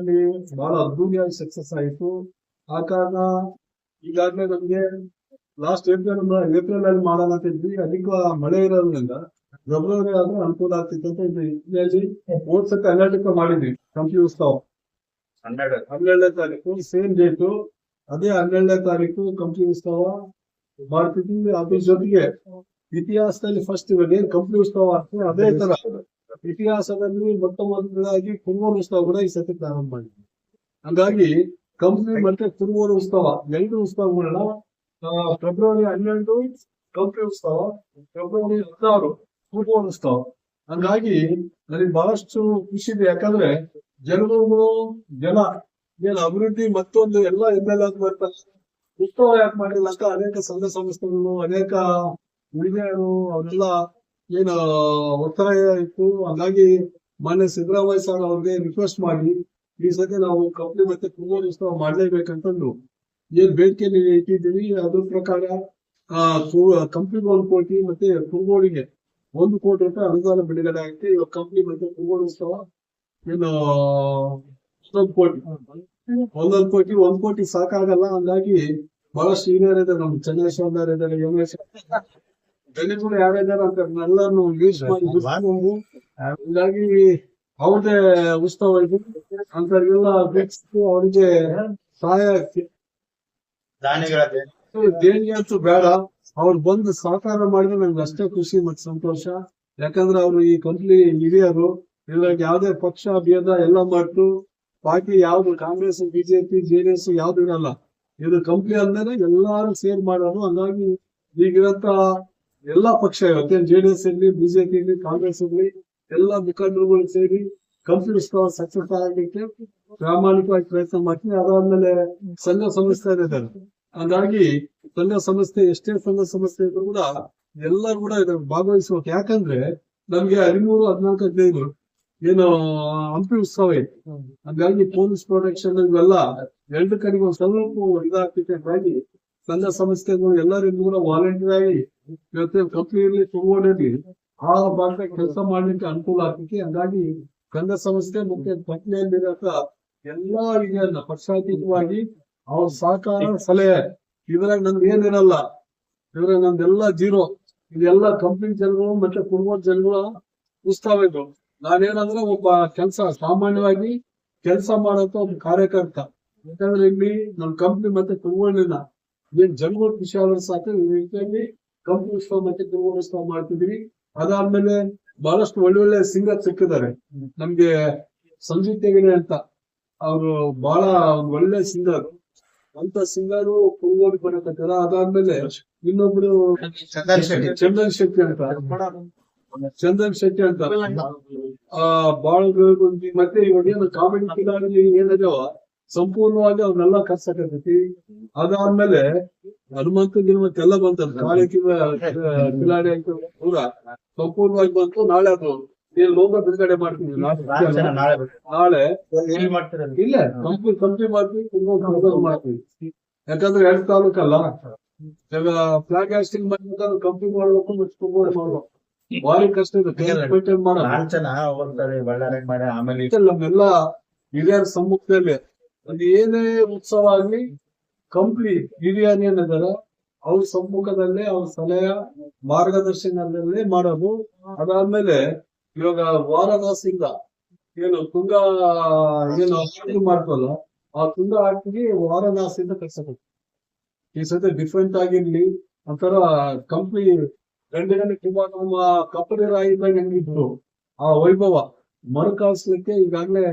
ಅಲ್ಲಿ ಬಹಳ ಅದ್ಭುತವಾಗಿ ಸಕ್ಸಸ್ ಆಯಿತು. ಆ ಕಾರಣ ಈಗಾಗಲೇ ನಮಗೆ ಲಾಸ್ಟ್ ಏಪ್ರಿಲ್ ಏಪ್ರಿಲ್ ಅಲ್ಲಿ ಮಾಡೋಣ ಅಂತ ಇದ್ವಿ. ಅಧಿಕ ಮಳೆ ಇರೋದ್ರಿಂದ ಫೆಬ್ರವರಿ ಆದ್ರೆ ಅನುಕೂಲ ಆಗ್ತಿತ್ತು ಅಂತ ಇದು ಇಲ್ಲಿ ಹೋದ್ ಸತಿ ಹನ್ನೆರಡಕ್ಕೆ ಮಾಡಿದ್ವಿ. ಕಂಪ್ನಿ ಉತ್ಸವ ಹನ್ನೆರಡು. ಹನ್ನೆರಡನೇ ತಾರೀಕು ಸೇಮ್ ಡೇಟು ಅದೇ ಹನ್ನೆರಡನೇ ತಾರೀಕು ಕಂಪ್ನಿ ಉತ್ಸವ ಮಾಡ್ತಿದ್ವಿ. ಅದ್ರ ಜೊತೆಗೆ ಇತಿಹಾಸದಲ್ಲಿ ಫಸ್ಟ್ ಇವಾಗ ಏನ್ ಕಂಪ್ನಿ ಉತ್ಸವ ಆಗ್ತದೆ ಅದೇ ತರ. ಇತಿಹಾಸದಲ್ಲಿ ಮೊಟ್ಟ ಮೊದಲಾಗಿ ಕುರುವೂರು ಉತ್ಸವ ಕೂಡ ಈ ಸತಿ ಪ್ರಾರಂಭ ಮಾಡಿದ್ವಿ ಹಂಗಾಗಿ ಕಂಪ್ನಿ ಮತ್ತೆ ಕುರುವೂರು ಉತ್ಸವ ಎರಡು ಉತ್ಸವಗಳನ್ನ ಫೆಬ್ರವರಿ ಹನ್ನೆರಡು ಕಂಪ್ನಿ ಉತ್ಸವ ಫೆಬ್ರವರಿ ಹದಿನಾರು ಕುರುವೂರು ಉತ್ಸವ. ಹಂಗಾಗಿ ನನಗೆ ಬಹಳಷ್ಟು ಖುಷಿ ಇದೆ. ಯಾಕಂದ್ರೆ ಜನಗಳು ಜನ, ಏನು ಅಭಿವೃದ್ಧಿ ಮತ್ತೊಂದು ಎಲ್ಲ ಎಂ ಎಲ್ ಬರ್ತಾರೆ ಉತ್ಸವ ಯಾಕೆ ಮಾಡಿಲ್ಲ ಅಂತ ಅನೇಕ ಸಂಘ ಸಂಸ್ಥೆಗಳು, ಅನೇಕ ಮಹಿಳೆಯರು ಅವರೆಲ್ಲ ಏನು ಒತ್ತಾಯ ಇತ್ತು. ಹಾಗಾಗಿ ಮಾನ್ಯ ಸಿದ್ದರಾಮಯ್ಯ ಸರ್ ಅವ್ರಿಗೆ ರಿಕ್ವೆಸ್ಟ್ ಮಾಡಿ, ಈ ಸತಿ ನಾವು ಕಂಪ್ನಿ ಮತ್ತೆ ಕುಂಭೋತ್ಸವ ಮಾಡ್ಲೇಬೇಕಂತಂದು. ಏನ್ ಬೇಡಿಕೆ ಇಟ್ಟಿದ್ದೀವಿ, ಅದ್ರ ಪ್ರಕಾರ ಕಂಪ್ನಿಗೆ ಒಂದು ಕೋಟಿ ಮತ್ತೆ ಕುರುಗೋಡಿಗೆ ಒಂದು ಕೋಟಿ ಅಂತ ಅನುದಾನ ಬಿಡುಗಡೆ ಆಗುತ್ತೆ ಇವಾಗ ಕಂಪ್ನಿ ಮತ್ತೆ ಕುರುಗೋಡು ಉತ್ಸವ ಏನು ಒಂದೊಂದು ಕೋಟಿ ಒಂದೊಂದು ಕೋಟಿ, ಒಂದ್ ಕೋಟಿ ಸಾಕಾಗಲ್ಲ. ಹಂಗಾಗಿ ಬಹಳಷ್ಟು ಸೀನಿಯರ್ ಇದ್ದಾರೆ ನಮ್ ಚಂದ್ರಶೇಖರ್ ಇದ್ದಾರೆ ಜನಗಳು ಯಾರಿದ್ದಾರೆ ಅಂತ ಎಲ್ಲಾನು ಯೂಸ್ ಮಾಡಿ ಹಂಗಾಗಿ ಅವ್ರದೇ ಉತ್ಸವ ಇದೆ ಅಂತವ್ರಿಗೆಲ್ಲ ಬೆಳೆಸಿ ಅವ್ರಿಗೆ ಸಹಾಯ ಆಗ್ತಿ ದಾನಿಗಳ ದೇಣಿಗೆ ಅಂತೂ ಬೇಡ. ಅವ್ರು ಬಂದು ಸಹಕಾರ ಮಾಡಿದ್ರೆ ನಂಗೆ ಅಷ್ಟೇ ಖುಷಿ ಮತ್ತೆ ಸಂತೋಷ. ಯಾಕಂದ್ರೆ ಅವ್ರು ಈ ಕಂಪ್ಲಿ ಹಿರಿಯರು ಇದ್ರಾಗ ಯಾವ್ದೇ ಪಕ್ಷ ಭೇದ ಎಲ್ಲ ಮಾಡ್ತು. ಪಾರ್ಟಿ ಯಾವ್ದು ಕಾಂಗ್ರೆಸ್ ಬಿಜೆಪಿ ಜೆಡಿಎಸ್ ಯಾವ್ದು ಇರಲ್ಲ. ಇದು ಕಂಪ್ಲಿ ಅಂದ್ರೆ ಎಲ್ಲಾರು ಸೇರ್ ಮಾಡೋದು. ಹಂಗಾಗಿ ಈಗಿರಂತ ಎಲ್ಲಾ ಪಕ್ಷ ಇವತ್ತೇನ್ ಜೆಡಿಎಸ್ ಇರ್ಲಿ ಬಿಜೆಪಿ ಇರ್ಲಿ ಕಾಂಗ್ರೆಸ್ ಇರ್ಲಿ ಎಲ್ಲಾ ಮುಖಂಡರುಗಳು ಸೇರಿ ಕಂಪ್ಲೀಟ್ ಸಕ್ಸಸ್ ಆಗಲಿಕ್ಕೆ ಪ್ರಾಮಾಣಿಕವಾಗಿ ಪ್ರಯತ್ನ ಮಾಡ್ತೀವಿ. ಅದಾದ್ಮೇಲೆ ಸಂಘ ಸಂಸ್ಥೆ ಇದ್ದಾರೆ ಹಂಗಾಗಿ ಸಂಘ ಸಂಸ್ಥೆ, ಎಷ್ಟೇ ಸಂಘ ಸಂಸ್ಥೆ ಇದ್ರು ಕೂಡ ಎಲ್ಲರೂ ಕೂಡ ಭಾಗವಹಿಸ್ಬೇಕು. ಯಾಕಂದ್ರೆ ನಮ್ಗೆ ಹದಿಮೂರು, ಹದಿನಾಲ್ಕು, ಹದಿನೈದು ಏನು ಹಂಪಿ ಉತ್ಸವ ಇದೆ. ಹಂಗಾಗಿ ಪೊಲೀಸ್ ಪ್ರೊಟೆಕ್ಷನ್ ಇವೆಲ್ಲ ಎರಡು ಕಡೆಗೆ ಒಂದ್ ಸ್ವಲ್ಪ ಇದಾಗ್ತಿದೆ. ಹಾಗಾಗಿ ಸಂಘ ಸಂಸ್ಥೆಗಳು ಎಲ್ಲರಿಗೂ ಕೂಡ ವಾಲಂಟಿಯರ್ ಆಗಿ ಇವತ್ತು ಕಂಪ್ನಿಯಲ್ಲಿ ಇರ್ಲಿ ಆ ಭಾಗದ ಕೆಲಸ ಮಾಡ್ಲಿಕ್ಕೆ ಅನುಕೂಲ ಆಗ್ತೈತಿ ಹಂಗಾಗಿ ಸಂಘ ಸಂಸ್ಥೆ ಮತ್ತೆ ಪತ್ನಿಯಲ್ಲಿರಕ ಎಲ್ಲಾ ಇದನ್ನ ಪಕ್ಷಾತೀತವಾಗಿ ಅವ್ರ ಸಹಕಾರ ಸಲಹೆ. ಇದ್ರಾಗ ನಮ್ದು ಏನಿರಲ್ಲ, ಇದ್ರಾಗ ಎಲ್ಲಾ ಜೀರೋ. ಇದೆಲ್ಲ ಕಂಪ್ನಿ ಜನಗಳು ಮತ್ತೆ ಕುಟುಂಬದ ಜನಗಳ ಉತ್ಸವ ಇದು ನಾನೇನಂದ್ರೆ ಒಬ್ಬ ಕೆಲಸ ಸಾಮಾನ್ಯವಾಗಿ ಕೆಲಸ ಮಾಡಂತ ಒಬ್ಬ ಕಾರ್ಯಕರ್ತ. ಯಾಕಂದ್ರೆ ಇಲ್ಲಿ ನಮ್ ಕಂಪ್ನಿ ಮತ್ತೆ ತುಂಬ ಏನ್ ಜನಗಳು ಖುಷಿ ಆದ್ರೆ ಸಾಕು ಈ ರೀತಿಯಾಗಿ ಕಂಪ್ನಿ ಉತ್ಸವ ಮತ್ತೆ ಕುಟುಂಬ ಉತ್ಸವ ಮಾಡ್ತಿದೀವಿ ಅದಾದ್ಮೇಲೆ ಬಹಳಷ್ಟು ಒಳ್ಳೊಳ್ಳೆ ಸಿಂಗರ್ ಸಿಕ್ಕಿದ್ದಾರೆ. ನಮ್ಗೆ ಸಂಜೀತ್ ತೆಗೆನೆ ಅಂತ ಅವರು ಬಹಳ ಒಳ್ಳೆ ಸಿಂಗರ್ ಅಂತ ಸಿಂಗರ್ ಕುರುಗೋಡಿ ಬರಕತ್ತಾರ ಅದಾದ್ಮೇಲೆ ಇನ್ನೊಬ್ರು ಚಂದನ್ ಶೆಟ್ಟಿ. ಅಂತ. ಚಂದನ್ ಶೆಟ್ಟಿ ಅಂತ. ಆ ಬಾಳ ಮತ್ತೆ ಇವಾಗ ಏನು ಕಾಮಿಡಿ ಏನಿದಾವ ಸಂಪೂರ್ಣವಾಗಿ ಅವ್ರನ್ನೆಲ್ಲ ಕರ್ಸಕತ್ತೈತಿ ಅದಾದ್ಮೇಲೆ ಹನುಮಂತ ಗಿನುಮಂತ ಎಲ್ಲ ಬಂತಲ್ಲ ನಾಳೆ ಕಿಲ ಕಿಲಾಡಿ ಅಂತ ಪೂರ ಸಂಪೂರ್ಣವಾಗಿ ಬಂತು. ನಾಳೆ ಅದು ನೀನು ಲೋಕ ಬಿಡುಗಡೆ ಮಾಡ್ತೀವಿ ನಾಳೆ ಇಲ್ಲ ಕಂಪ್ನಿ ಕಂಪ್ನಿ ಮಾಡ್ತೀವಿ ಮಾಡ್ತೀವಿ. ಯಾಕಂದ್ರೆ ಎರಡು ತಾಲೂಕಲ್ಲ. ಈಗ ಫ್ಲಾಗ್ ಹಾಸ್ಟಿಂಗ್ ಮಾಡ್ಬೇಕಾದ್ರೆ ಕಂಪ್ನಿ ಮಾಡ್ಬೇಕು ಮತ್ತೆ ತುಂಬಾ ಮಾಡ್ಬೇಕು. ಭಾರಿ ಕಷ್ಟ ಇದೆ. ಮಾಡೋದು. ಆಮೇಲೆ ನಮ್ಮೆಲ್ಲ ಹಿರಿಯರ ಸಮ್ಮುಖದಲ್ಲಿ ಅದು ಏನೇ ಉತ್ಸವ ಆಗ್ಲಿ ಕಂಪ್ನಿ ಬಿರಿಯಾನಿ ಏನಿದಾರೆ ಅವ್ರ ಸಮ್ಮುಖದಲ್ಲೇ, ಅವ್ರ ಸಲಹೆ, ಮಾರ್ಗದರ್ಶನದಲ್ಲಿ ಮಾಡೋದು. ಅದಾದ್ಮೇಲೆ ಇವಾಗ ವಾರದಾಸಿಂದ ಏನು ತುಂಗ ಏನು ಆರತಿ ಮಾಡ್ತಲ್ಲ, ಆ ತುಂಗ ಹಾಕಿ ವಾರಣಾಸಿಯಿಂದ ಕಳ್ಸಬೇಕು ಈ ಸತಿ ಡಿಫ್ರೆಂಟ್ ಆಗಿರ್ಲಿ ಒಂಥರ ಕಂಪ್ನಿ ಗಂಡಿನ ಕುಮಾರ ನಮ್ಮ ಕಪ್ಪಡಿ ರಾಯಿದ್ದಾಗ ಹೆಂಗಿದ್ರು ಆ ವೈಭವ ಮರುಕಳಿಸ್ಲಿಕ್ಕೆ ಈಗಾಗಲೇ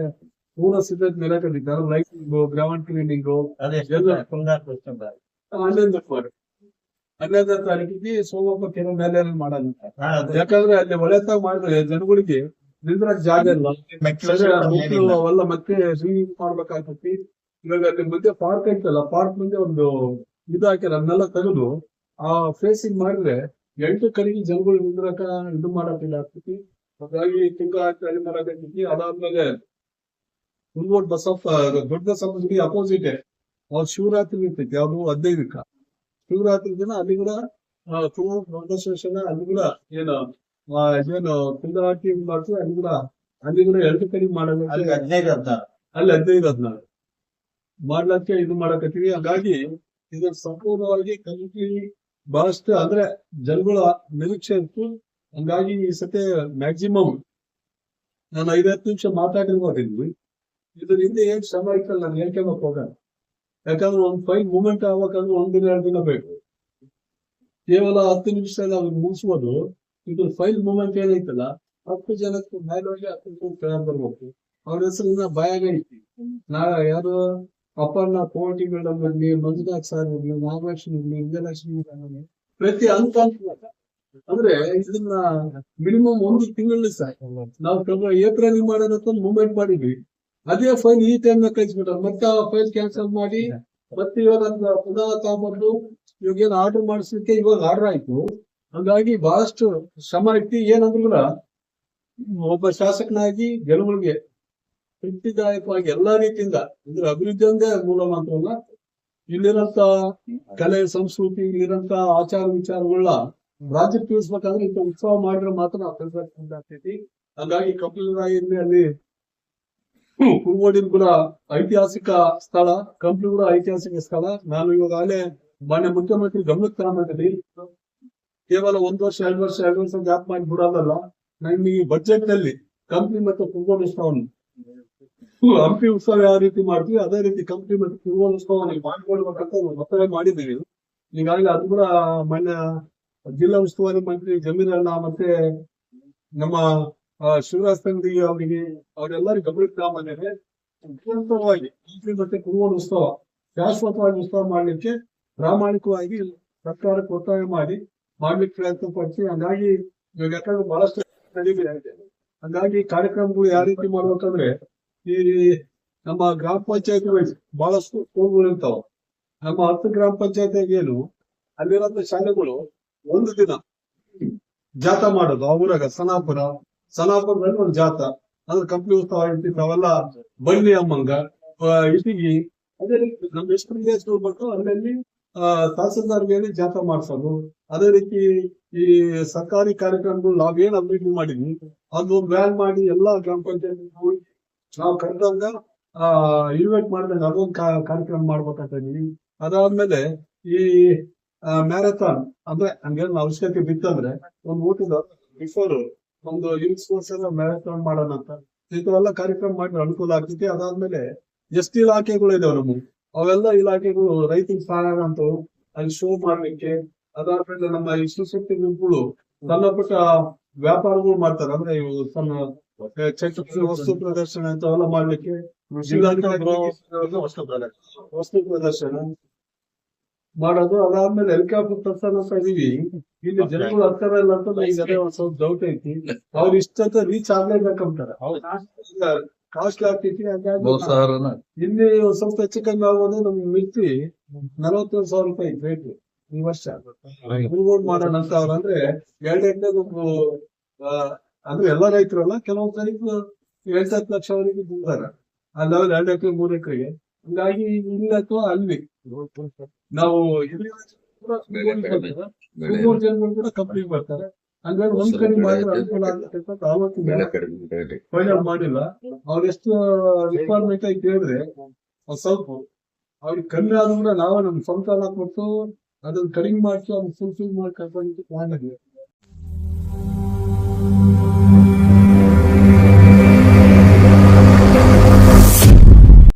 ಪೂರ್ಣ ಸಿದ್ಧತೆ ನೆಲೆಕಟ್ಟಿದ್ದಾರೆ ಲೈಟಿಂಗು ಗ್ರೌಂಡ್ ಕ್ಲೀನಿಂಗು. ಹನ್ನೊಂದು ಹನ್ನೊಂದನೇ ತಾರೀಕಿಗೆ ಸೋಮಪ್ಪ ಕೆರೆ ಮೇಲೆ ಮಾಡಲ್ಲ. ಯಾಕಂದ್ರೆ ಅಲ್ಲಿ ಒಳೆತ ಮಾಡಿದ್ರೆ ಜನಗಳಿಗೆ ನಿಂದ್ರಕ್ ಜಾಗ ಇಲ್ಲ. ಅವೆಲ್ಲ ಮತ್ತೆ ಸ್ವಿಮ್ಮಿಂಗ್ ಮಾಡ್ಬೇಕಾಗ್ತತಿ. ಇವಾಗ ಅಲ್ಲಿ ಮುಂದೆ ಪಾರ್ಕ್ ಐತಲ್ಲ ಪಾರ್ಕ್ ಮುಂದೆ ಒಂದು ಇದು ಹಾಕ್ಯಾರ ಅದನ್ನೆಲ್ಲ ತೆಗೆದು ಆ ಫೇಸಿಂಗ್ ಮಾಡಿದ್ರೆ ಎಂಟು ಕಡೆಗೆ ಜನಗಳು ನಿಂದ್ರಕ ಇದು ಮಾಡಕ್ಕಿಲ್ಲ ಆಗ್ತೈತಿ. ಹಾಗಾಗಿ ತುಂಬಾ ಅಲ್ಲಿ ಮಾಡಕತ್ತೈತಿ ಅದಾದ್ಮೇಲೆ ಕುರುಗೋಡ್ ಬಸಪ್ಪ ದೊಡ್ಡ ಸಮಸ್ಯೆ ಅಪೋಸಿಟ್ ಅವ್ರು ಶಿವರಾತ್ರಿ ಇರ್ತೈತಿ ಯಾವ್ದು ಹದಿನೈದಕ್ಕ. ಶಿವರಾತ್ರಿ ದಿನ ಅಲ್ಲಿ ಕೂಡ ಪ್ರದರ್ಶನ ಅಲ್ಲಿ ಕೂಡ ಏನು ಏನು ಕುಂದಾಟಿ ಮಾಡ್ತೀವಿ ಅಲ್ಲಿ ಕೂಡ ಅಲ್ಲಿ ಕೂಡ ಎರಡು ಕಡೆ ಅಲ್ಲಿ ಮಾಡಬೇಕು ಹದಿನೈದು ಹದಿನಾರು. ಅಲ್ಲಿ ಹದಿನೈದು ಹದಿನಾರು. ಮಾಡ್ಲಕ್ಕೆ ಇದು ಮಾಡಕತ್ತೀವಿ. ಹಾಗಾಗಿ ಇದನ್ನ ಸಂಪೂರ್ಣವಾಗಿ ಕಲಿಕೆ ಬಹಳಷ್ಟು ಅಂದ್ರೆ ಜನಗಳ ನಿರೀಕ್ಷೆ ಇತ್ತು. ಹಂಗಾಗಿ ಈ ಸತಿ ಮ್ಯಾಕ್ಸಿಮಮ್ ನಾನು ಐದತ್ತು ನಿಮಿಷ ಮಾತಾಡಿರ್ಬೋದಿದ್ವಿ ಇದ್ರ ಹಿಂದೆ ಏನ್ ಶ್ರಮ ಇತ್ತಲ್ಲ ನಾನು ಹೇಳ್ಕೊಂಬಕ್ ಹೋಗೋಣ. ಯಾಕಂದ್ರೆ ಒಂದ್ ಫೈಲ್ ಮೂಮೆಂಟ್ ಆಗ್ಬೇಕಂದ್ರೆ ಒಂದ್ ದಿನ, ಎರಡು ದಿನ ಬೇಕು. ಕೇವಲ ಹತ್ತು ನಿಮಿಷದಲ್ಲಿ ಅದನ್ನ ಮುಗಿಸ್ಬೋದು. ಇದು ಫೈಲ್ ಮೂಮೆಂಟ್ ಏನೈತಲ್ಲ ಹತ್ತು ಜನಕ್ಕೆ ಹೋಗಿ ಹತ್ತು ಜನ ಕೆಳಗೆ ಬರ್ಬೇಕು. ಅವ್ರ ಹೆಸರಿನ ಭಯಾಗ ಐತಿ. ನಾ ಯಾರು ಮೇಡಮ್ ಇರ್ಲಿ ಮಂಜುನಾಥ್ ಸರ್ ಇರ್ಲಿ ನಾಗಲಕ್ಷ್ಮಿ ಇರ್ಲಿ ವಿಜಯಲಕ್ಷ್ಮಿ ಪ್ರತಿ ಅಂತ ಅಂದ್ರೆ ಇದನ್ನ ಮಿನಿಮಮ್ ಒಂದು ತಿಂಗಳಲ್ಲಿ ಸಾಕು. ನಾವು ಏಪ್ರಿಲ್ ಮಾಡೋಣ ಮೂವ್ಮೆಂಟ್ ಮಾಡಿದ್ವಿ. ಅದೇ ಫೈಲ್ ಈ ಟೈಮ್ನ ಕಳಿಸ್ಬಿಟ್ರೆ. ಮತ್ತೆ ಆ ಫೈಲ್ ಕ್ಯಾನ್ಸಲ್ ಮಾಡಿ ಮತ್ತೆ ಇವಾಗ ಪುನಃ ತಗೊಂಡ್ಬಂದು ಇವಾಗ ಏನ್ ಆರ್ಡರ್ ಮಾಡಿಸ್ಲಿಕ್ಕೆ ಇವಾಗ ಆರ್ಡರ್ ಆಯ್ತು. ಹಂಗಾಗಿ ಬಹಳಷ್ಟು ಶ್ರಮ ಇಟ್ಟು ಏನಂದ್ರು ಕೂಡ ಒಬ್ಬ ಶಾಸಕನಾಗಿ ಗೆಲುವಿಗೆ ತೃಪ್ತಿದಾಯಕವಾಗಿ ಎಲ್ಲಾ ರೀತಿಯಿಂದ ಅಂದ್ರೆ ಅಭಿವೃದ್ಧಿ ಒಂದೇ ಮೂಲ ಇಲ್ಲಿರಂತ ಕಲೆ ಸಂಸ್ಕೃತಿ ಇಲ್ಲಿರಂತ ಆಚಾರ ವಿಚಾರಗಳ ರಾಜ್ಯಕ್ಕೆ ತಿಳಿಸ್ಬೇಕಾದ್ರೆ ಇಂಥ ಉತ್ಸವ ಮಾಡಿದ್ರೆ ಮಾತ್ರ ಅಭಿವೃದ್ಧಿ ಆಗ್ತೈತಿ. ಹಂಗಾಗಿ ಕಪಿಲ್ ರಾಯ್ ಅಲ್ಲಿ ಕುರುಗೋಡಿನ ಕೂಡ ಐತಿಹಾಸಿಕ ಸ್ಥಳ ಕಂಪ್ಲಿ ಕೂಡ ಐತಿಹಾಸಿಕ ಸ್ಥಳ. ನಾನು ಇವಾಗ ಅಲ್ಲೇ ಮಾನ್ಯ ಮುಖ್ಯಮಂತ್ರಿ ಗಮನಕ್ಕೆ ತಗೊಂಡಿದ್ದೀನಿ ಕೇವಲ ಒಂದ್ ವರ್ಷ, ಎರಡು ವರ್ಷ ಎರಡು ವರ್ಷ ಗ್ಯಾಪ್ ಮಾಡಿ ಬಿಡೋದಲ್ಲ ನಮ್ಗೆ ಈ ಬಜೆಟ್ನಲ್ಲಿ ಕಂಪ್ನಿ ಮತ್ತು ಕುರುಗೋಡು ಉತ್ಸವವನ್ನು ಹಂಪಿ ಉತ್ಸವ ಯಾವ ರೀತಿ ಮಾಡ್ತೀವಿ, ಅದೇ ರೀತಿ ಕಂಪ್ನಿ ಮತ್ತು ಕುರುಗೋಡು ಉತ್ಸವವನ್ನು ಒತ್ತಾಯ ಮಾಡಿದ್ದೀವಿ. ಈಗಾಗಲೇ ಅದು ಕೂಡ ಮಾನ್ಯ ಜಿಲ್ಲಾ ಉಸ್ತುವಾರಿ ಮಂತ್ರಿ ಜಮೀರಣ್ಣ ಮತ್ತೆ ನಮ್ಮ ಶಿವರಾಜ್ ತಂಗಿ ಅವರಿಗೆ ಅವರೆಲ್ಲರಿಗೂ ಗಮನಕ್ಕೆ ಅತ್ಯಂತವಾಗಿ ಕಂಪ್ನಿ ಮತ್ತೆ ಕುರುವನ ಉತ್ಸವ, ಶಾಶ್ವತವಾಗಿ ಉತ್ಸವ ಮಾಡ್ಲಿಕ್ಕೆ ಪ್ರಾಮಾಣಿಕವಾಗಿ ಸರ್ಕಾರಕ್ಕೆ ಒತ್ತಾಯ ಮಾಡಿ, ಮಾಡ್ಲಿಕ್ಕೆ ಪ್ರಯತ್ನ ಪಡಿಸಿ. ಹಂಗಾಗಿ ಇವಾಗ ಯಾಕಂದ್ರೆ ಬಹಳಷ್ಟು ನಡೀತಿದೆ ಹಂಗಾಗಿ ಕಾರ್ಯಕ್ರಮಗಳು ಯಾವ ರೀತಿ ಮಾಡ್ಬೇಕಂದ್ರೆ ಈ ನಮ್ಮ ಗ್ರಾಮ ಪಂಚಾಯತ್ ಬಹಳಷ್ಟು ಸ್ಕೂಲ್ಗಳು ಇರ್ತಾವ. ನಮ್ಮ ಹತ್ತು ಗ್ರಾಮ ಪಂಚಾಯತ್ ಏನು ಅಲ್ಲಿರೋ ಶಾಲೆಗಳು ಒಂದು ದಿನ ಜಾಥಾ ಮಾಡೋದು. ಆ ಊರಾಗ ಸನಾಪುರ ಸನಾಪುರದಲ್ಲಿ ಒಂದು ಜಾತ. ಅಂದ್ರೆ ಕಂಪ್ನಿ ಉತ್ಸವ ಆಗಿರ್ತೀವಿ ನಾವೆಲ್ಲ ಬನ್ನಿ ಅಮ್ಮಂಗ. ಇಟಿಗಿ ಅದೇ ರೀತಿ ನಮ್ಮ ಎಷ್ಟು ಪ್ರದೇಶಗಳು ಬಂದು ಅಲ್ಲಲ್ಲಿ ತಹಸೀಲ್ದಾರ್ ಮೇಲೆ ಜಾಥಾ ಮಾಡಿಸೋದು. ಅದೇ ರೀತಿ ಈ ಸರ್ಕಾರಿ ಕಾರ್ಯಕ್ರಮಗಳು ನಾವೇನ್ ಅಭಿವೃದ್ಧಿ ಮಾಡಿದ್ವಿ, ಅದು ಬ್ಯಾನ್ ಮಾಡಿ ಎಲ್ಲಾ ಗ್ರಾಮ ಪಂಚಾಯತ್ ನಾವು ಕರೆದಾಗ, ಆ ಇನ್ವೈಟ್ ಮಾಡಿದಾಗ ಅದೊಂದು ಕಾರ್ಯಕ್ರಮ ಮಾಡ್ಬೇಕಂತ ಅದಾದ್ಮೇಲೆ ಈ ಮ್ಯಾರಥಾನ್ ಅಂದ್ರೆ ಹಂಗೇನು ಅವಶ್ಯಕತೆ ಬಿತ್ತಂದ್ರೆ, ಒಂದು ಊಟದ ಬಿಫೋರ್ ಒಂದು ಯೂತ್ ಸ್ಪೋರ್ಟ್ಸ್ ಎಲ್ಲ ಮ್ಯಾರಥಾನ್ ಮಾಡೋಣ ಅಂತ. ಇಂಥವೆಲ್ಲ ಕಾರ್ಯಕ್ರಮ ಮಾಡಿದ್ರೆ ಅನುಕೂಲ ಆಗ್ತೈತಿ ಅದಾದ್ಮೇಲೆ ಎಷ್ಟು ಇಲಾಖೆಗಳು ಇದಾವೆ ನಮಗೆ. ಅವೆಲ್ಲ ಇಲಾಖೆಗಳು ರೈತರಿಗೆ ಸಹಾಯ ಅಂತ ಅಲ್ಲಿ ಶೋ ಮಾಡ್ಲಿಕ್ಕೆ ಅದಾದ್ಮೇಲೆ ನಮ್ಮ ಈ ಸುಶಕ್ತಿ ಗುಂಪುಗಳು ಸಣ್ಣ ಪುಟ್ಟ ವ್ಯಾಪಾರಗಳು ಮಾಡ್ತಾರೆ. ಅಂದ್ರೆ ಇವು ಸಣ್ಣ ವಸ್ತು ಪ್ರದರ್ಶನ ಅಂತವೆಲ್ಲ ಮಾಡ್ಲಿಕ್ಕೆ ವಸ್ತು ಪ್ರದರ್ಶನ. ಮಾಡೋದು ಅದಾದ್ಮೇಲೆ ಹೆಲಿಕಾಪ್ಟರ್ ತರ್ಸೋಣ ಅಂತ ಇದೀವಿ. ಇಲ್ಲಿ ಜನಗಳು ಹತ್ತಾರ ಇಲ್ಲ ಅಂತ ನನಗೆ ಅದೇ ಒಂದ್ ಸ್ವಲ್ಪ ಡೌಟ್ ಐತಿ. ಅವ್ರ ಇಷ್ಟ ರೀಚ್ ಆಗ್ಲೇಬೇಕಂತಾರೆ ಕಾಸ್ಟ್ಲಿ ಆಗ್ತೈತಿ ಹಾಗಾಗಿ ಇಲ್ಲಿ ಒಂದ್ ಸ್ವಲ್ಪ ಹೆಚ್ಚು ಕಮ್ಮಿ ಆಗೋದು ನಮ್ಗೆ ಮಿರ್ತಿ ನಲವತ್ತೇಳು ಸಾವಿರ ರೂಪಾಯಿ ರೇಟ್ ಈ ವರ್ಷ. ಮುಳುಗೋಡ್ ಮಾಡೋಣ ಅಂತ ಅವ್ರಂದ್ರೆ ಅಂದ್ರೆ ಎರಡ್ ಎಕರೆ ನಮ್ದು ಅಂದ್ರೆ ಎಲ್ಲ ರೈತರಲ್ಲ ಕೆಲವೊಂದ್ ಸರಿ ಎಂಟ್ ಹತ್ತು ಲಕ್ಷವರೆಗೆ ಬಂದಾರ ಅಲ್ಲಿ ಎರಡು ಎಕರೆ ಮೂರ್ ಎಕರೆಗೆ. ಹಂಗಾಗಿ ಇಲ್ಲ ಅಥವಾ ಅಲ್ಲಿ ನಾವು ಮೂರು ಜನಗಳು ಕೂಡ ಕಂಪ್ನಿಗೆ ಬರ್ತಾರೆ. ಹಂಗಾಗಿ ಒಂದ್ ಕಡೆ ಮಾಡಿದ್ರೆ ಅನುಕೂಲ ಆಗುತ್ತೆ ಅಂತ ಆವತ್ತು ಫೈನಲ್ ಮಾಡಿಲ್ಲ. ಅವ್ರೆಷ್ಟು ರಿಕ್ವೈರ್ಮೆಂಟ್ ಐತಿ ಕೇಳಿದ್ರೆ ಸ್ವಲ್ಪ ಅವ್ರಿಗೆ ಕಮ್ಮಿ ಆದ್ರೂ ಕೂಡ ನಾವೇ ನಮ್ ಸ್ವಂತ ಹಣ ಕೊಟ್ಟು ಅದನ್ನ ಕಡಿಮೆ ಮಾಡ್ಸಿ ಅವ್ನ ಫುಲ್ಫಿಲ್ ಮಾಡಿ ಕರ್ಕೊಂಡು ಮಾಡಿದ್ವಿ.